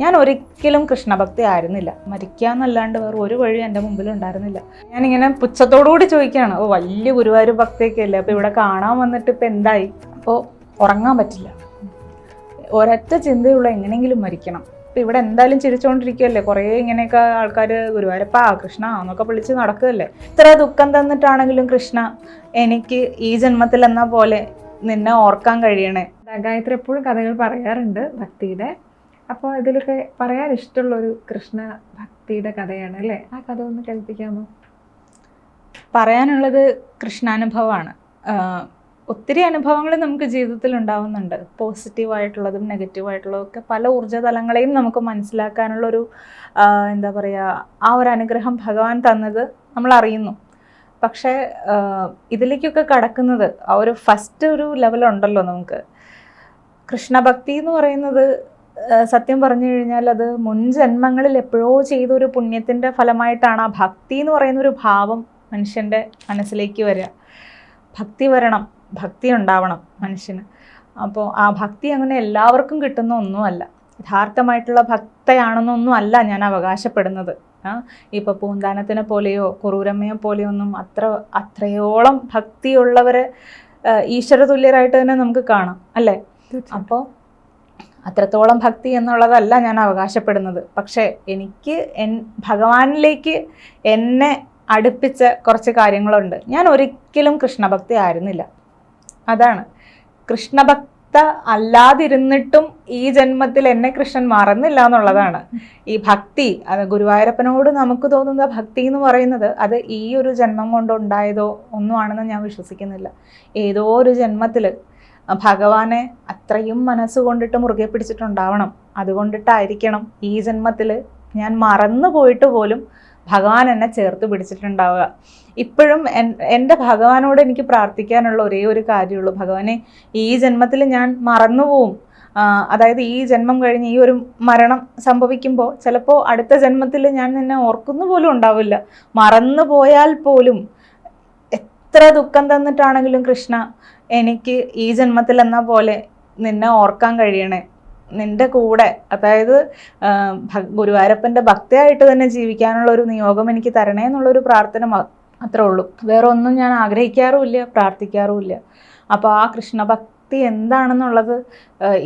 ഞാൻ ഒരിക്കലും കൃഷ്ണഭക്തി ആയിരുന്നില്ല. മരിക്കാന്നല്ലാണ്ട് വേറെ ഒരു വഴി എന്റെ മുമ്പിൽ ഉണ്ടായിരുന്നില്ല ഞാനിങ്ങനെ പുച്ഛത്തോടുകൂടി ചോദിക്കുകയാണ് ഓ വലിയ ഗുരുവായൂർ ഭക്തിയൊക്കെ അല്ലേ അപ്പോൾ ഇവിടെ കാണാൻ വന്നിട്ട് ഇപ്പം എന്തായി? അപ്പോൾ ഉറങ്ങാൻ പറ്റില്ല. ഒരൊറ്റ ചിന്തയുള്ള എങ്ങനെയെങ്കിലും മരിക്കണം. ഇപ്പം ഇവിടെ എന്തായാലും ചിരിച്ചുകൊണ്ടിരിക്കുകയല്ലേ കുറേ ഇങ്ങനെയൊക്കെ ആൾക്കാർ ഗുരുവായൂരപ്പ കൃഷ്ണ എന്നൊക്കെ വിളിച്ച് നടക്കുകയല്ലേ? ഇത്ര ദുഃഖം തന്നിട്ടാണെങ്കിലും കൃഷ്ണ എനിക്ക് ഈ ജന്മത്തിൽ എന്ന പോലെ നിന്നെ ഓർക്കാൻ കഴിയണേ? ഗായത്രി എപ്പോഴും കഥകൾ പറയാറുണ്ട് ഭക്തിയുടെ. അപ്പോൾ ഇതിലൊക്കെ പറയാൻ ഇഷ്ടമുള്ള ഒരു കൃഷ്ണ ഭക്തിയുടെ കഥയാണ് അല്ലേ? ആ കഥ ഒന്ന് കേൾപ്പിക്കാമോ? പറയാനുള്ളത് കൃഷ്ണാനുഭവമാണ്. ഒത്തിരി അനുഭവങ്ങൾ നമുക്ക് ജീവിതത്തിൽ ഉണ്ടാവുന്നുണ്ട്. പോസിറ്റീവായിട്ടുള്ളതും നെഗറ്റീവായിട്ടുള്ളതും ഒക്കെ പല ഊർജ തലങ്ങളെയും നമുക്ക് മനസ്സിലാക്കാനുള്ളൊരു എന്താ പറയുക ആ ഒരു അനുഗ്രഹം ഭഗവാൻ തന്നത് നമ്മൾ അറിയുന്നു. പക്ഷേ ഇതിലേക്കൊക്കെ കടക്കുന്നത് ആ ഒരു ഫസ്റ്റ് ഒരു ലെവലുണ്ടല്ലോ നമുക്ക്. കൃഷ്ണഭക്തി എന്ന് പറയുന്നത് സത്യം പറഞ്ഞു കഴിഞ്ഞാൽ അത് മുൻ ജന്മങ്ങളിൽ എപ്പോഴോ ചെയ്ത ഒരു പുണ്യത്തിന്റെ ഫലമായിട്ടാണ് ആ ഭക്തി എന്ന് പറയുന്ന ഒരു ഭാവം മനുഷ്യന്റെ മനസ്സിലേക്ക് വരിക. ഭക്തി വരണം ഭക്തി ഉണ്ടാവണം മനുഷ്യന്. അപ്പോൾ ആ ഭക്തി അങ്ങനെ എല്ലാവർക്കും കിട്ടുന്ന ഒന്നുമല്ല. യഥാർത്ഥമായിട്ടുള്ള ഭക്തയാണെന്നൊന്നും അല്ല ഞാൻ അവകാശപ്പെടുന്നത്. ഇപ്പോൾ പൂന്താനത്തിനെ പോലെയോ കുറൂരമ്മയെ പോലെയോ ഒന്നും അത്ര അത്രയോളം ഭക്തിയുള്ളവരെ ഈശ്വര തുല്യരായിട്ട് തന്നെ നമുക്ക് കാണാം അല്ലേ? അപ്പോൾ അത്രത്തോളം ഭക്തി എന്നുള്ളതല്ല ഞാൻ അവകാശപ്പെടുന്നത്. പക്ഷേ എനിക്ക് എൻ ഭഗവാനിലേക്ക് എന്നെ അടുപ്പിച്ച കുറച്ച് കാര്യങ്ങളുണ്ട്. ഞാൻ ഒരിക്കലും കൃഷ്ണഭക്തി ആയിരുന്നില്ല. അതാണ്. കൃഷ്ണഭക്ത അല്ലാതിരുന്നിട്ടും ഈ ജന്മത്തിൽ എന്നെ കൃഷ്ണൻ മറന്നില്ല എന്നുള്ളതാണ്. ഈ ഭക്തി അത് ഗുരുവായൂരപ്പനോട് നമുക്ക് തോന്നുന്ന ഭക്തി എന്ന് പറയുന്നത് അത് ഈ ഒരു ജന്മം കൊണ്ടുണ്ടായതോ ഒന്നുമാണെന്ന് ഞാൻ വിശ്വസിക്കുന്നില്ല. ഏതോ ഒരു ജന്മത്തിൽ ഭഗവാനെ അത്രയും മനസ്സുകൊണ്ടിട്ട് മുറുകെ പിടിച്ചിട്ടുണ്ടാവണം. അതുകൊണ്ടിട്ടായിരിക്കണം ഈ ജന്മത്തിൽ ഞാൻ മറന്നു പോയിട്ട് പോലും ഭഗവാൻ എന്നെ ചേർത്ത് പിടിച്ചിട്ടുണ്ടാവുക. ഇപ്പോഴും എൻ- എന്റെ ഭഗവാനോട് എനിക്ക് പ്രാർത്ഥിക്കാനുള്ള ഒരേ ഒരു കാര്യമുള്ളൂ. ഭഗവാനെ ഈ ജന്മത്തിൽ ഞാൻ മറന്നുപോവും അതായത് ഈ ജന്മം കഴിഞ്ഞ് ഈ ഒരു മരണം സംഭവിക്കുമ്പോൾ ചിലപ്പോൾ അടുത്ത ജന്മത്തിൽ ഞാൻ നിന്നെ ഓർക്കുന്നു പോലും ഉണ്ടാവില്ല. മറന്നു പോയാൽ പോലും എത്ര ദുഃഖം തന്നിട്ടാണെങ്കിലും കൃഷ്ണ എനിക്ക് ഈ ജന്മത്തിൽ എന്ന പോലെ നിന്നെ ഓർക്കാൻ കഴിയണേ. നിന്റെ കൂടെ അതായത് ഗുരുവായൂരപ്പന്റെ ഭക്തയായിട്ട് തന്നെ ജീവിക്കാനുള്ള ഒരു നിയോഗം എനിക്ക് തരണേ എന്നുള്ളൊരു പ്രാർത്ഥന അത്രേ ഉള്ളൂ. വേറെ ഒന്നും ഞാൻ ആഗ്രഹിക്കാറുമില്ല പ്രാർത്ഥിക്കാറുമില്ല. അപ്പോൾ ആ കൃഷ്ണഭക്തി എന്താണെന്നുള്ളത്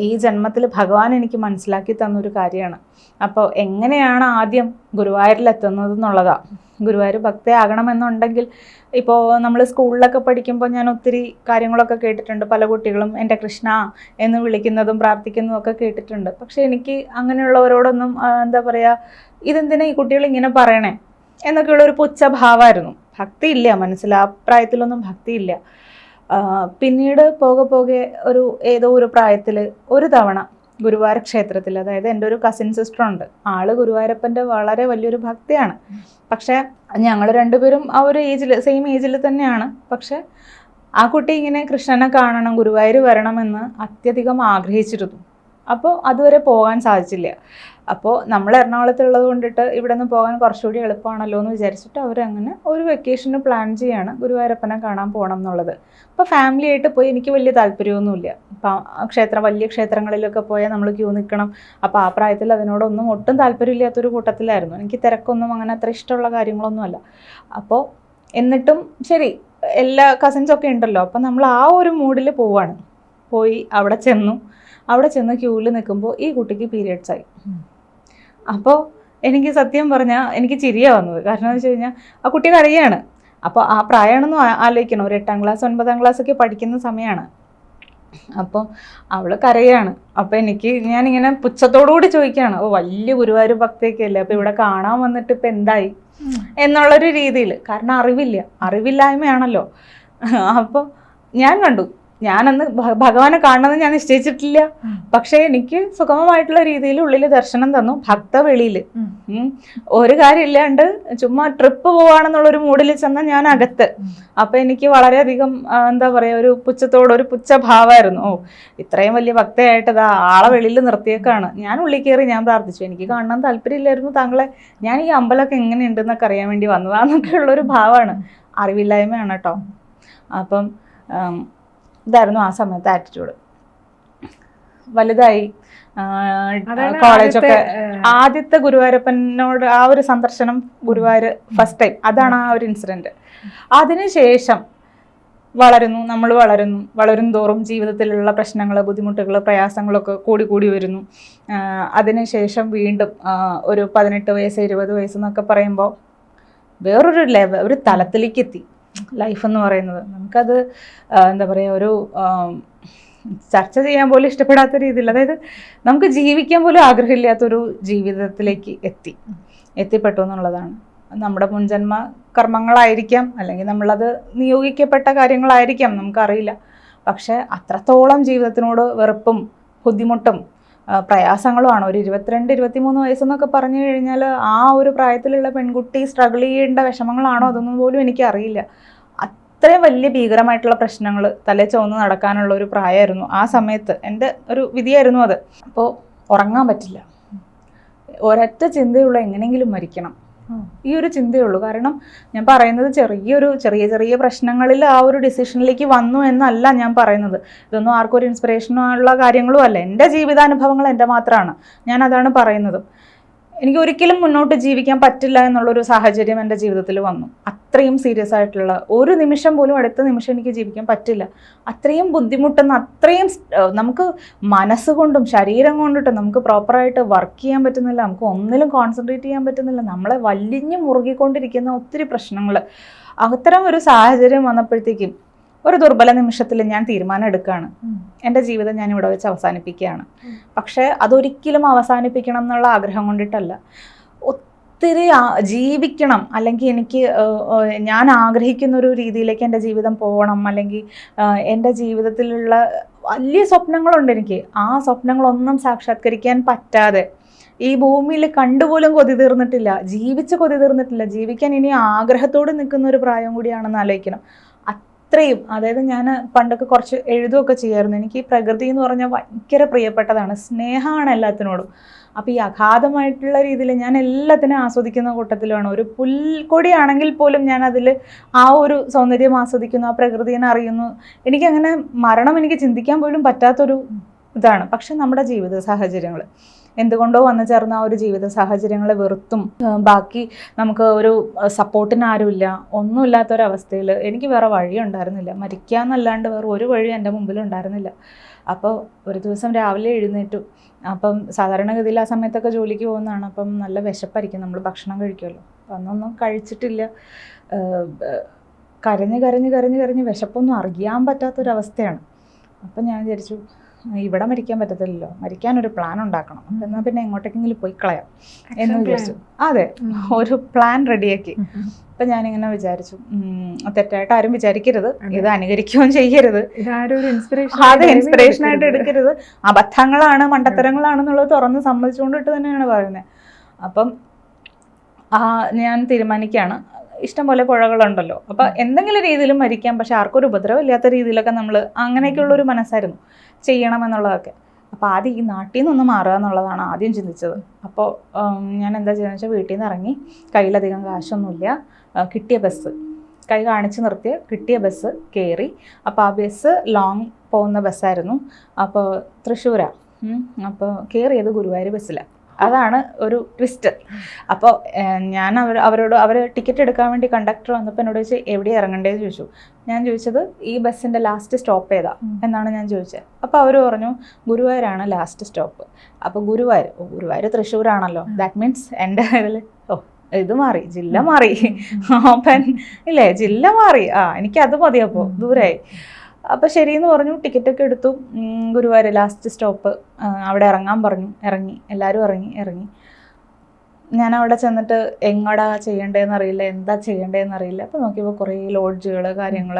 ഈ ജന്മത്തിൽ ഭഗവാൻ എനിക്ക് മനസ്സിലാക്കി തന്നൊരു കാര്യമാണ്. അപ്പോൾ എങ്ങനെയാണ് ആദ്യം ഗുരുവായൂരിലെത്തുന്നത് എന്നുള്ളതാണ് ഗുരുവായൂർ ഭക്തയാകണമെന്നുണ്ടെങ്കിൽ ഇപ്പോൾ നമ്മൾ സ്കൂളിലൊക്കെ പഠിക്കുമ്പോൾ ഞാൻ ഒത്തിരി കാര്യങ്ങളൊക്കെ കേട്ടിട്ടുണ്ട്. പല കുട്ടികളും എന്റെ കൃഷ്ണ എന്ന് വിളിക്കുന്നതും പ്രാർത്ഥിക്കുന്നതും ഒക്കെ കേട്ടിട്ടുണ്ട്. പക്ഷെ എനിക്ക് അങ്ങനെയുള്ളവരോടൊന്നും എന്താ പറയുക ഇതെന്തിനാ ഈ കുട്ടികൾ ഇങ്ങനെ പറയണേ? എന്നൊക്കെയുള്ള ഒരു പുച്ഛഭാവമായിരുന്നു ഭക്തി ഇല്ല മനസ്സിൽ ആ പ്രായത്തിലൊന്നും ഭക്തിയില്ല പിന്നീട് പോകെ പോകെ ഒരു ഏതോ ഒരു പ്രായത്തിൽ ഒരു തവണ ഗുരുവായൂർ ക്ഷേത്രത്തിൽ. അതായത് എന്റെ ഒരു കസിൻ സിസ്റ്റർ ഉണ്ട്. ആൾ ഗുരുവായൂരപ്പന്റെ വളരെ വലിയൊരു ഭക്തിയാണ്. പക്ഷേ ഞങ്ങൾ രണ്ടുപേരും ആ ഒരു ഏജിൽ സെയിം ഏജിൽ തന്നെയാണ്. പക്ഷേ ആ കുട്ടി ഇങ്ങനെ കൃഷ്ണനെ കാണണം ഗുരുവായൂർ വരണമെന്ന് അത്യധികം ആഗ്രഹിച്ചിരുന്നു. അപ്പോൾ അതുവരെ പോകാൻ സാധിച്ചില്ല. അപ്പോൾ നമ്മൾ എറണാകുളത്തുള്ളത് കൊണ്ടിട്ട് ഇവിടെ നിന്ന് പോകാൻ കുറച്ചുകൂടി എളുപ്പമാണല്ലോ എന്ന് വിചാരിച്ചിട്ട് അവരങ്ങനെ ഒരു വെക്കേഷന് പ്ലാൻ ചെയ്യാണ് ഗുരുവായൂരപ്പനെ കാണാൻ പോകണം എന്നുള്ളത്. അപ്പോൾ ഫാമിലി ആയിട്ട് പോയി എനിക്ക് വലിയ താല്പര്യമൊന്നുമില്ല. അപ്പം ക്ഷേത്രം വലിയ ക്ഷേത്രങ്ങളിലൊക്കെ പോയാൽ നമ്മൾ ക്യൂ നിൽക്കണം. അപ്പോൾ ആ പ്രായത്തിൽ അതിനോടൊന്നും ഒട്ടും താല്പര്യമില്ലാത്തൊരു കൂട്ടത്തിലായിരുന്നു. എനിക്ക് തിരക്കൊന്നും അങ്ങനെ അത്ര ഇഷ്ടമുള്ള കാര്യങ്ങളൊന്നുമല്ല. അപ്പോൾ എന്നിട്ടും ശരി എല്ലാ കസിൻസൊക്കെ ഉണ്ടല്ലോ. അപ്പം നമ്മൾ ആ ഒരു മൂഡിൽ പോവാണ്. പോയി അവിടെ ചെന്നു. അവിടെ ചെന്ന് ക്യൂവിൽ നിൽക്കുമ്പോൾ ഈ കുട്ടിക്ക് പീരിയഡ്സ് ആയി. അപ്പോൾ എനിക്ക് സത്യം പറഞ്ഞാൽ എനിക്ക് ചിരിയാ വന്നത്. കാരണം എന്ന് വെച്ച് കഴിഞ്ഞാൽ ആ കുട്ടി കരയാണ്. അപ്പോൾ ആ പ്രായമാണെന്ന് ആലോചിക്കണം. ഒരു എട്ടാം ക്ലാസ് ഒൻപതാം ക്ലാസ് ഒക്കെ പഠിക്കുന്ന സമയമാണ് അപ്പോൾ അവൾ കരയാണ്. അപ്പോൾ എനിക്ക് ഞാനിങ്ങനെ പുച്ഛത്തോടുകൂടി ചോദിക്കുകയാണ് ഓ വലിയ ഗുരുവായൂർ ഭക്തിയൊക്കെ അല്ലേ അപ്പോൾ ഇവിടെ കാണാൻ വന്നിട്ട് ഇപ്പം എന്തായി? എന്നുള്ളൊരു രീതിയിൽ കാരണം അറിവില്ല. അറിവില്ലായ്മയാണല്ലോ. അപ്പോൾ ഞാൻ കണ്ടു. ഞാനന്ന് ഭഗവാനെ കാണണമെന്ന് ഞാൻ നിശ്ചയിച്ചിട്ടില്ല. പക്ഷെ എനിക്ക് സുഗമമായിട്ടുള്ള രീതിയിൽ ഉള്ളിൽ ദർശനം തന്നു ഭക്ത വെളിയിൽ. ഒരു കാര്യമില്ലാണ്ട് ചുമ്മാ ട്രിപ്പ് പോവാണെന്നുള്ള ഒരു മൂഡിൽ ചെന്ന ഞാൻ അകത്ത് അപ്പൊ എനിക്ക് വളരെയധികം എന്താ പറയാ ഒരു പുച്ഛത്തോട് ഒരു പുച്ഛഭാവമായിരുന്നു. ഓ ഇത്രയും വലിയ ഭക്തയായിട്ട് ഇതാ ആളെ വെളിയിൽ നിർത്തിയേക്കാണ്. ഞാൻ ഉള്ളിൽ കയറി ഞാൻ പ്രാർത്ഥിച്ചു. എനിക്ക് കാണാൻ താല്പര്യമില്ലായിരുന്നു താങ്കളെ. ഞാൻ ഈ അമ്പലമൊക്കെ എങ്ങനെയുണ്ടെന്നൊക്കെ അറിയാൻ വേണ്ടി വന്നതാന്നൊക്കെ ഉള്ളൊരു ഭാവമാണ് അറിവില്ലായ്മയാണ് കേട്ടോ. അപ്പം ഇതായിരുന്നു ആ സമയത്തെ ആറ്റിറ്റ്യൂഡ് വലുതായി കോളേജൊക്കെ ആദ്യത്തെ, ഗുരുവായൂരപ്പനോട് ആ ഒരു സന്ദർശനം ഗുരുവായൂർ ഫസ്റ്റ് ടൈം അതാണ് ആ ഒരു ഇൻസിഡന്റ് അതിനുശേഷം വളരുന്നു നമ്മൾ വളരുന്നു. വളരും തോറും ജീവിതത്തിലുള്ള പ്രശ്നങ്ങൾ ബുദ്ധിമുട്ടുകൾ പ്രയാസങ്ങളൊക്കെ കൂടി കൂടി വരുന്നു. അതിനുശേഷം വീണ്ടും ഒരു പതിനെട്ട് വയസ്സ് ഇരുപത് വയസ്സ് എന്നൊക്കെ പറയുമ്പോൾ വേറൊരു ലെവൽ ഒരു തലത്തിലേക്ക് എത്തി. ലൈഫ് എന്ന് പറയുന്നത്. നമുക്കത് എന്താ പറയുക ഒരു ചർച്ച ചെയ്യാൻ പോലും ഇഷ്ടപ്പെടാത്ത രീതിയിൽ അതായത് നമുക്ക് ജീവിക്കാൻ പോലും ആഗ്രഹമില്ലാത്തൊരു ജീവിതത്തിലേക്ക് എത്തി എത്തിപ്പെട്ടു എന്നുള്ളതാണ്. നമ്മുടെ മുൻജന്മ കർമ്മങ്ങളായിരിക്കാം അല്ലെങ്കിൽ നമ്മളത് നിയോഗിക്കപ്പെട്ട കാര്യങ്ങളായിരിക്കാം നമുക്കറിയില്ല. പക്ഷേ അത്രത്തോളം ജീവിതത്തിനോട് വെറുപ്പും ബുദ്ധിമുട്ടും പ്രയാസങ്ങളുമാണ്. ഒരു ഇരുപത്തിരണ്ട് ഇരുപത്തിമൂന്ന് വയസ്സെന്നൊക്കെ പറഞ്ഞു കഴിഞ്ഞാൽ ആ ഒരു പ്രായത്തിലുള്ള പെൺകുട്ടി സ്ട്രഗിൾ ചെയ്യേണ്ട വിഷമങ്ങളാണോ? അതൊന്നും പോലും എനിക്കറിയില്ല. അത്രയും വലിയ ഭീകരമായിട്ടുള്ള പ്രശ്നങ്ങൾ തലേ ചുവന്ന് നടക്കാനുള്ള ഒരു പ്രായമായിരുന്നു ആ സമയത്ത്. എന്റെ ഒരു വിധിയായിരുന്നു അത്. അപ്പോൾ ഉറങ്ങാൻ പറ്റില്ല. ഒരൊറ്റ ചിന്തയുള്ള എങ്ങനെയെങ്കിലും മരിക്കണം. ഈ ഒരു ചിന്തയുള്ളൂ കാരണം ഞാൻ പറയുന്നത് ചെറിയൊരു ചെറിയ ചെറിയ പ്രശ്നങ്ങളിൽ ആ ഒരു ഡിസിഷനിലേക്ക് വന്നു എന്നല്ല ഞാൻ പറയുന്നത്. ഇതൊന്നും ആർക്കും ഒരു ഇൻസ്പിറേഷനുള്ള കാര്യങ്ങളും അല്ല. എന്റെ ജീവിതാനുഭവങ്ങൾ എന്റെ മാത്രമാണ് ഞാൻ അതാണ് പറയുന്നത്. എനിക്ക് ഒരിക്കലും മുന്നോട്ട് ജീവിക്കാൻ പറ്റില്ല എന്നുള്ളൊരു സാഹചര്യം എന്റെ ജീവിതത്തിൽ വന്നു. അത്രയും സീരിയസ് ആയിട്ടുള്ള ഒരു നിമിഷം പോലും അടുത്ത നിമിഷം എനിക്ക് ജീവിക്കാൻ പറ്റില്ല. അത്രയും ബുദ്ധിമുട്ടുന്ന അത്രയും നമുക്ക് മനസ്സുകൊണ്ടും ശരീരം കൊണ്ടിട്ടും നമുക്ക് പ്രോപ്പറായിട്ട് വർക്ക് ചെയ്യാൻ പറ്റുന്നില്ല. നമുക്ക് ഒന്നിലും കോൺസെൻട്രേറ്റ് ചെയ്യാൻ പറ്റുന്നില്ല. നമ്മളെ വലിഞ്ഞു മുറുകിക്കൊണ്ടിരിക്കുന്ന ഒത്തിരി പ്രശ്നങ്ങൾ. അത്തരം ഒരു സാഹചര്യം വന്നപ്പോഴത്തേക്കും ഒരു ദുർബല നിമിഷത്തിൽ ഞാൻ തീരുമാനം എടുക്കുകയാണ് എന്റെ ജീവിതം ഞാൻ ഇവിടെ വെച്ച് അവസാനിപ്പിക്കുകയാണ്. പക്ഷേ അതൊരിക്കലും അവസാനിപ്പിക്കണം എന്നുള്ള ആഗ്രഹം കൊണ്ടിട്ടല്ല. ഒത്തിരി ജീവിക്കണം. അല്ലെങ്കിൽ എനിക്ക് ഞാൻ ആഗ്രഹിക്കുന്ന ഒരു രീതിയിലേക്ക് എന്റെ ജീവിതം പോകണം അല്ലെങ്കിൽ എന്റെ ജീവിതത്തിലുള്ള വലിയ സ്വപ്നങ്ങളുണ്ട് എനിക്ക്. ആ സ്വപ്നങ്ങളൊന്നും സാക്ഷാത്കരിക്കാൻ പറ്റാതെ ഈ ഭൂമിയിൽ കണ്ടുപോലും കൊതി തീർന്നിട്ടില്ല. ജീവിച്ച് കൊതി തീർന്നിട്ടില്ല. ജീവിക്കാൻ ഇനി ആഗ്രഹത്തോട് നിൽക്കുന്ന ഒരു പ്രായം കൂടിയാണെന്ന് ആലോചിക്കണം. അത്രയും അതായത് ഞാൻ പണ്ടൊക്കെ കുറച്ച് എഴുതുകയൊക്കെ ചെയ്യായിരുന്നു. എനിക്ക് ഈ പ്രകൃതി എന്ന് പറഞ്ഞാൽ ഭയങ്കര പ്രിയപ്പെട്ടതാണ്. സ്നേഹമാണ് എല്ലാത്തിനോടും. അപ്പോൾ ഈ അഗാധമായിട്ടുള്ള രീതിയിൽ ഞാൻ എല്ലാത്തിനും ആസ്വദിക്കുന്ന കൂട്ടത്തിലാണ്. ഒരു പുൽക്കൊടിയാണെങ്കിൽ പോലും ഞാൻ അതിൽ ആ ഒരു സൗന്ദര്യം ആസ്വദിക്കുന്നു ആ പ്രകൃതിയെ അറിയുന്നു. എനിക്കങ്ങനെ മരണം എനിക്ക് ചിന്തിക്കാൻ പോലും പറ്റാത്തൊരു ഇതാണ്. പക്ഷെ നമ്മുടെ ജീവിത സാഹചര്യങ്ങൾ എന്തുകൊണ്ടോ വന്നു ചേർന്ന ആ ഒരു ജീവിത സാഹചര്യങ്ങളെ വെറുത്തും ബാക്കി നമുക്ക് ഒരു സപ്പോർട്ടിന് ആരുമില്ല ഒന്നുമില്ലാത്തൊരവസ്ഥയിൽ എനിക്ക് വേറെ വഴി ഉണ്ടായിരുന്നില്ല മരിക്കാന്നല്ലാണ്ട് വേറെ ഒരു വഴി എന്റെ മുമ്പിൽ ഉണ്ടായിരുന്നില്ല അപ്പോൾ ഒരു ദിവസം രാവിലെ എഴുന്നേറ്റു. അപ്പം സാധാരണഗതിയിൽ ആ സമയത്തൊക്കെ ജോലിക്ക് പോകുന്നതാണ്. അപ്പം നല്ല വിശപ്പായിരിക്കും. നമ്മൾ ഭക്ഷണം കഴിക്കുമല്ലോ. അന്നൊന്നും കഴിച്ചിട്ടില്ല. കരഞ്ഞ് കരഞ്ഞ് കരഞ്ഞ് കരഞ്ഞ് വിശപ്പൊന്നും അറിയാൻ പറ്റാത്തൊരവസ്ഥയാണ്. അപ്പം ഞാൻ വിചാരിച്ചു ഇവിടെ മരിക്കാൻ പറ്റത്തില്ലല്ലോ. മരിക്കാൻ ഒരു പ്ലാൻ ഉണ്ടാക്കണം. എന്നാൽ പിന്നെ എങ്ങോട്ടേക്കെങ്കിലും പോയി കളയാം എന്ന് വിചാരിച്ചു. അതെ ഒരു പ്ലാൻ റെഡിയാക്കി അപ്പൊ ഞാനിങ്ങനെ വിചാരിച്ചു തെറ്റായിട്ട് ആരും വിചാരിക്കരുത്. ഇത് അനുകരിക്കുകയും ചെയ്യരുത്. അത് ഇൻസ്പിറേഷൻ ആയിട്ട് എടുക്കരുത്. അബദ്ധങ്ങളാണ് മണ്ടത്തരങ്ങളാണെന്നുള്ളത് തുറന്ന് സമ്മതിച്ചുകൊണ്ടിട്ട് തന്നെയാണ് പറയുന്നത് അപ്പം ആ ഞാൻ തീരുമാനിക്കുകയാണ്. ഇഷ്ടംപോലെ പുഴകളുണ്ടല്ലോ. അപ്പൊ എന്തെങ്കിലും രീതിയിലും മരിക്കാം. പക്ഷെ ആർക്കൊരു ഉപദ്രവം ഇല്ലാത്ത രീതിയിലൊക്കെ നമ്മൾ അങ്ങനെയൊക്കെയുള്ളൊരു മനസ്സായിരുന്നു. ചെയ്യണം എന്നുള്ളതൊക്കെ അപ്പോൾ ആദ്യം ഈ നാട്ടിൽ നിന്നൊന്ന് മാറുക എന്നുള്ളതാണ് ആദ്യം ചിന്തിച്ചത്. അപ്പോൾ ഞാൻ എന്താ ചെയ്യുന്നത് വെച്ചാൽ വീട്ടിൽ നിന്ന് ഇറങ്ങി കയ്യിലധികം കാശൊന്നുമില്ല. കിട്ടിയ ബസ് കൈ കാണിച്ച് നിർത്തിയ കിട്ടിയ ബസ് കയറി. അപ്പോൾ ആ ബസ് ലോങ് പോകുന്ന ബസ്സായിരുന്നു അപ്പോൾ തൃശ്ശൂരാണ് അപ്പോൾ കയറിയത് ഗുരുവായൂർ ബസ്സിലാണ് അതാണ് ഒരു ട്വിസ്റ്റ് അപ്പോൾ ഞാൻ അവർ അവരോട് അവർ ടിക്കറ്റ് എടുക്കാൻ വേണ്ടി കണ്ടക്ടർ വന്നപ്പോൾ എന്നോട് ചോദിച്ചു എവിടെ ഇറങ്ങണ്ടേന്ന് ചോദിച്ചു. ഞാൻ ചോദിച്ചത് ഈ ബസ്സിന്റെ ലാസ്റ്റ് സ്റ്റോപ്പ് ഏതാ? എന്നാണ് ഞാൻ ചോദിച്ചത്. അപ്പോൾ അവർ പറഞ്ഞു ഗുരുവായൂരാണ് ലാസ്റ്റ് സ്റ്റോപ്പ് അപ്പോൾ ഗുരുവായൂർ ഗുരുവായൂർ തൃശ്ശൂരാണല്ലോ. ദാറ്റ് മീൻസ് എന്റെ ഇതിൽ ഓ ഇത് മാറി ജില്ല മാറി. ഓപ്പൻ ഇല്ലേ? ജില്ല മാറി. ആ എനിക്ക് അത് മതി അപ്പോൾ ദൂരായി. അപ്പോൾ ശരിയെന്ന് പറഞ്ഞു ടിക്കറ്റൊക്കെ എടുത്തു. ഗുരുവായൂർ ലാസ്റ്റ് സ്റ്റോപ്പ് അവിടെ ഇറങ്ങാൻ പറഞ്ഞു. ഇറങ്ങി. എല്ലാവരും ഇറങ്ങി ഇറങ്ങി. ഞാൻ അവിടെ ചെന്നിട്ട് എങ്ങടാ ചെയ്യേണ്ടതെന്ന് അറിയില്ല എന്താ ചെയ്യേണ്ടതെന്ന് അറിയില്ല. അപ്പോൾ നോക്കിയപ്പോൾ കുറേ ലോഡ്ജുകൾ കാര്യങ്ങൾ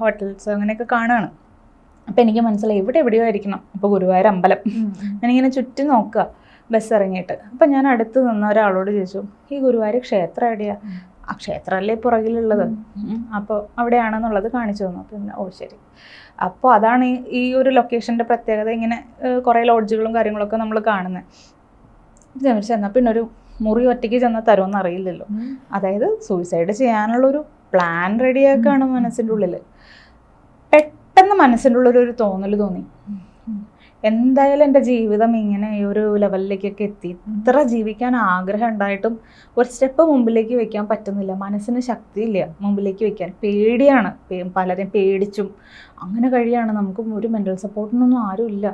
ഹോട്ടൽസ് അങ്ങനെയൊക്കെ കാണുകയാണ് അപ്പോൾ എനിക്ക് മനസ്സിലായി ഇവിടെ എവിടെയോ ആയിരിക്കണം. അപ്പോൾ ഗുരുവായൂർ അമ്പലം. ഞാനിങ്ങനെ ചുറ്റും നോക്കുക ബസ് ഇറങ്ങിയിട്ട്. അപ്പം ഞാൻ അടുത്ത് നിന്ന ഒരാളോട് ചോദിച്ചു ഈ ഗുരുവായൂർ ക്ഷേത്രം എവിടെയാ? ഉം. ആ ക്ഷേത്രമല്ലേ പുറകിലുള്ളത്? അപ്പോൾ അവിടെയാണെന്നുള്ളത് കാണിച്ചു തന്നു. പിന്നെ, ഓ ശരി. അപ്പോൾ അതാണ് ഈ- ഒരു ലൊക്കേഷന്റെ പ്രത്യേകത. ഇങ്ങനെ കുറേ ലോഡ്ജുകളും കാര്യങ്ങളൊക്കെ നമ്മൾ കാണുന്നത് ജനിച്ച് ചെന്നാൽ പിന്നെ ഒരു മുറി ഒറ്റയ്ക്ക് ചെന്നാൽ തരുമെന്ന് അറിയില്ലല്ലോ. അതായത് സൂയിസൈഡ് ചെയ്യാനുള്ളൊരു പ്ലാൻ റെഡിയാക്കാണ് മനസ്സിന്റെ ഉള്ളിൽ പെട്ടെന്ന് മനസ്സിന്റെ ഉള്ളിൽ ഒരു തോന്നൽ തോന്നി എന്തായാലും എന്റെ ജീവിതം ഇങ്ങനെ ഈ ഒരു ലെവലിലേക്കൊക്കെ എത്തി. ഇത്ര ജീവിക്കാൻ ആഗ്രഹം ഉണ്ടായിട്ടും ഒരു സ്റ്റെപ്പ് മുമ്പിലേക്ക് വെക്കാൻ പറ്റുന്നില്ല. മനസ്സിന് ശക്തിയില്ല മുമ്പിലേക്ക് വെക്കാൻ. പേടിയാണ്. പലരെയും പേടിച്ചും അങ്ങനെ കഴിയാണ്. നമുക്ക് ഒരു മെന്റൽ സപ്പോർട്ടിനൊന്നും ആരുമില്ല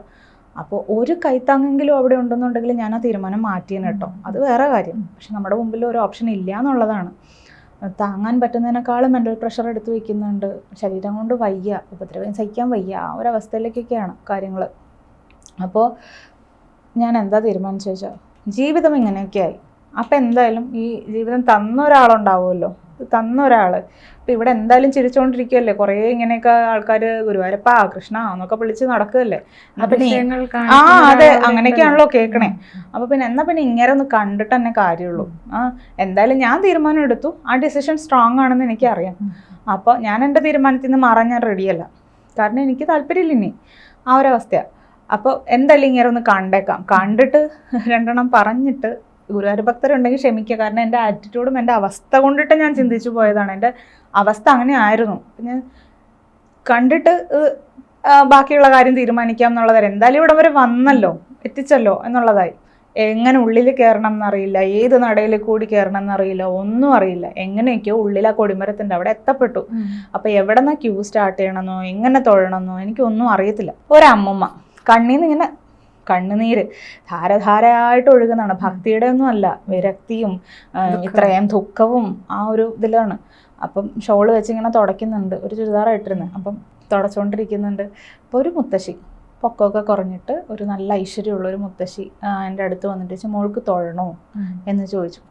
അപ്പോൾ ഒരു കൈത്താങ്ങെങ്കിലും അവിടെ ഉണ്ടെന്നുണ്ടെങ്കിൽ ഞാൻ ആ തീരുമാനം മാറ്റിയെന്ന് കേട്ടോ. അത് വേറെ കാര്യം. പക്ഷെ നമ്മുടെ മുമ്പിൽ ഒരു ഓപ്ഷൻ ഇല്ല എന്നുള്ളതാണ്. താങ്ങാൻ പറ്റുന്നതിനേക്കാളും മെന്റൽ പ്രഷർ എടുത്ത് വയ്ക്കുന്നുണ്ട് ശരീരം കൊണ്ട് വയ്യ. ഉപദ്രവം സഹിക്കാൻ വയ്യ. ആ ഒരവസ്ഥയിലേക്കൊക്കെയാണ് അവസ്ഥയിലേക്കൊക്കെയാണ് കാര്യങ്ങൾ അപ്പോൾ ഞാൻ എന്താ തീരുമാനിച്ചു വെച്ചാൽ ജീവിതം ഇങ്ങനെയൊക്കെയായി. അപ്പം എന്തായാലും ഈ ജീവിതം തന്ന ഒരാളുണ്ടാവുമല്ലോ തന്ന ഒരാൾ ഇപ്പം ഇവിടെ എന്തായാലും ചിരിച്ചുകൊണ്ടിരിക്കുകയല്ലേ കുറേ ഇങ്ങനെയൊക്കെ ആൾക്കാർ ഗുരുവായൂരപ്പ കൃഷ്ണ എന്നൊക്കെ വിളിച്ച് നടക്കുകയല്ലേ? ആ അതെ അങ്ങനെയൊക്കെയാണല്ലോ കേൾക്കണേ. അപ്പം പിന്നെ എന്നാൽ പിന്നെ ഇങ്ങനെ ഒന്ന് കണ്ടിട്ട് തന്നെ കാര്യമുള്ളൂ. ആ എന്തായാലും ഞാൻ തീരുമാനം എടുത്തു. ആ ഡിസിഷൻ സ്ട്രോങ് ആണെന്ന് എനിക്കറിയാം. അപ്പോൾ ഞാൻ എന്റെ തീരുമാനത്തിൽ നിന്ന് മാറാൻ ഞാൻ റെഡിയല്ല കാരണം എനിക്ക് താല്പര്യമില്ല ഇനി. ആ ഒരവസ്ഥയാണ് അപ്പോൾ എന്തായാലും ഇങ്ങനെ ഒന്ന് കണ്ടേക്കാം. കണ്ടിട്ട് രണ്ടെണ്ണം പറഞ്ഞിട്ട് ഗുരുവായൂർ ഭക്തരുണ്ടെങ്കിൽ ക്ഷമിക്കുക. കാരണം എന്റെ ആറ്റിറ്റ്യൂഡും എന്റെ അവസ്ഥ കൊണ്ടിട്ട് ഞാൻ ചിന്തിച്ചു പോയതാണ്. എന്റെ അവസ്ഥ അങ്ങനെ ആയിരുന്നു. ഞാൻ കണ്ടിട്ട് ബാക്കിയുള്ള കാര്യം തീരുമാനിക്കാം എന്നുള്ളതായി എന്തായാലും ഇവിടെ വരെ വന്നല്ലോ എത്തിച്ചല്ലോ എന്നുള്ളതായി. എങ്ങനെ ഉള്ളിൽ കയറണം എന്നറിയില്ല. ഏത് നടയിൽ കൂടി കയറണം എന്നറിയില്ല. ഒന്നും അറിയില്ല. എങ്ങനെയൊക്കെയോ ഉള്ളിൽ ആ കൊടിമരത്തിന്റെ അവിടെ എത്തപ്പെട്ടു. അപ്പോൾ എവിടെ നിന്നാണ് ക്യൂ സ്റ്റാർട്ട് ചെയ്യണമെന്നോ എങ്ങനെ തൊഴണമെന്നോ എനിക്കൊന്നും അറിയത്തില്ല. ഒരമ്മൂമ്മ. കണ്ണീന്ന് ഇങ്ങനെ കണ്ണുനീര് ധാരധാരയായിട്ട് ഒഴുകുന്നതാണ്. ഭക്തിയുടെ ഒന്നും അല്ല വിരക്തിയും ഇത്രയും ദുഃഖവും ആ ഒരു ഇതിലാണ്. അപ്പം ഷോൾ വെച്ചിങ്ങനെ തുടയ്ക്കുന്നുണ്ട് ഒരു ചുരിദാർ ഇട്ടിരുന്നത് അപ്പം തുടച്ചുകൊണ്ടിരിക്കുന്നുണ്ട് അപ്പോൾ ഒരു മുത്തശ്ശി പൊക്കമൊക്കെ കുറഞ്ഞിട്ട് ഒരു നല്ല ഐശ്വര്യമുള്ള ഒരു മുത്തശ്ശി എന്റെ അടുത്ത് വന്നിട്ട് മോൾക്ക് തൊഴണോ? എന്ന് ചോദിച്ചു.